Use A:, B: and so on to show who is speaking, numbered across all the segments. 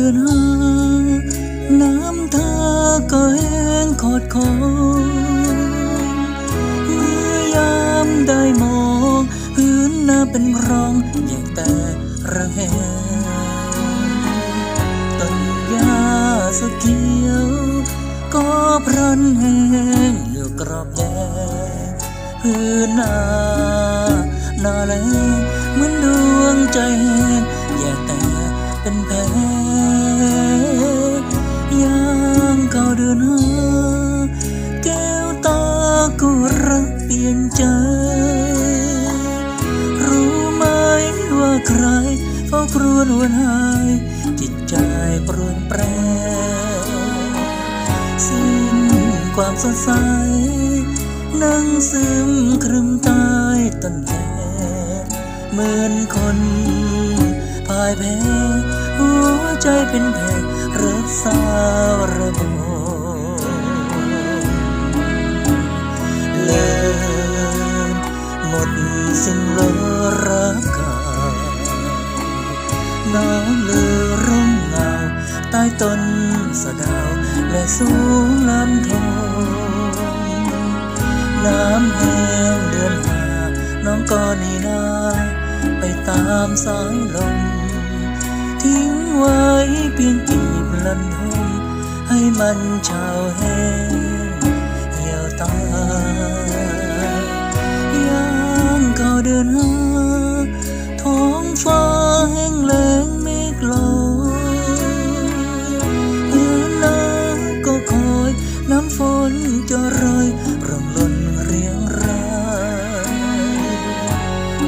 A: ือนห้าน้ำตาก็แห้งขอดคอเมื่อยาได้มองพื้นหน้าเป็นรองแยกแต่ระแหงต้นหญ้าสเขียว ก็พรันแห้งอยู่กรอบแดงพื้นหน้าหน้าแลเหมือนดวงใจ รักเปลี่ยนใจ รู้ไหมว่าใครเฝ้าครวญวนหาย จิตใจปรวนแปร สิ้นความสดใส นั่งซึมครึมใต้ต้นแขเหมือนคนพ่ายแพ้ หัวใจเป็นแผลรักษาระบ หมดสิ้นเลอรักก่าน้ำเลือร่มเงาใต้ต้นสะดาว และสูงลำธงน้ำแห้งเดือนหาน้องก็นีนาไปตามสายลม ทิ้งไว้เพียงกีบลันทมให้มันเฉาแห้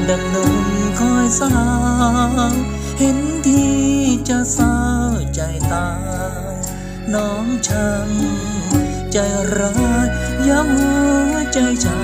A: ดังหนุ่มคอยสาวเห็นที่จะเศร้าใจตายน้องช่างใจร้ายย้ำหัวใจฉัน